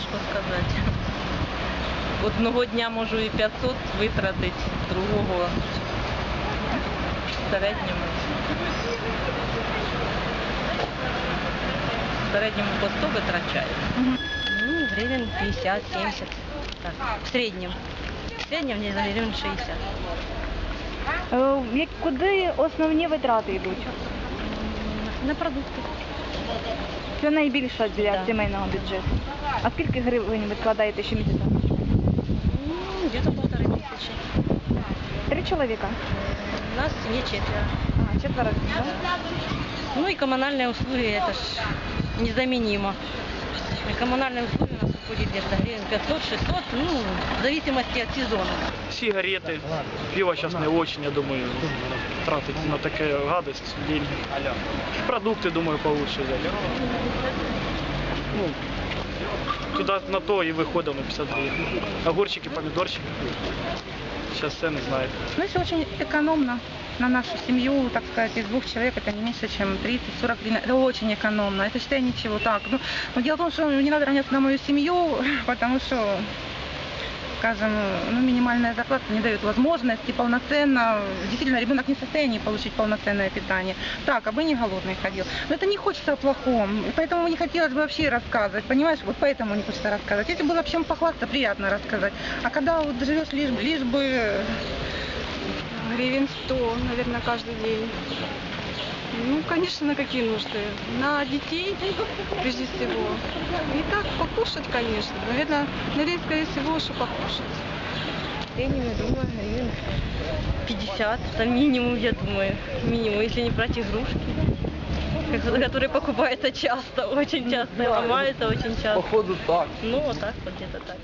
важко сказати. Одного дня можу і 500 витратити, другого в середньому. В середньому по 100 витрачаю. Ну, гривен 50-70. В среднем. В среднем где-то 60. Е, як- Куди основні витрати йдуть? На продукты. Це найбільше для Да. сімейного бюджету. А скільки гривень ви вкладаєте щомісяця? Ну, где-то полторы тысячи. Три чоловіка. У нас в семье четверо. А, четверо. да? Ну и коммунальные услуги, это ж незаменимо. И коммунальные услуги у нас уходит где-то гривен 500-600, ну, в зависимости от сезона. Сигареты. Пиво сейчас не очень, я думаю, тратить на такая гадость деньги. Продукты, думаю, получше взять. Ну, туда на то и выхода на 50 гривен. Огурчики, помидорчики. Сейчас цены знаете. Ну, если очень экономно На нашу семью, так сказать, из двух человек, это не меньше, чем 30-40 гривен. Это очень экономно. Это, считай, ничего так. Ну, но дело в том, что не надо равняться на мою семью, потому что, скажем, ну, минимальная зарплата не дает возможности полноценно, действительно, ребенок не в состоянии получить полноценное питание. Так, а бы не голодный ходил. Но это не хочется о плохом, поэтому не хотелось бы вообще рассказывать, понимаешь, вот поэтому не хочется рассказывать. Если было чем похвастаться, приятно рассказать. А когда вот живешь лишь, лишь бы Гривен 100, наверное, каждый день. Ну, конечно, на какие нужды? На детей, прежде всего. И так, покушать, конечно. Наверное, наверное, скорее всего, что покушать. я думаю, гривен 50. Это минимум, я думаю. Минимум, если не брать игрушки. Которые покупаются часто, очень часто, и ломаются очень часто. Походу так. Ну, вот так вот где-то так.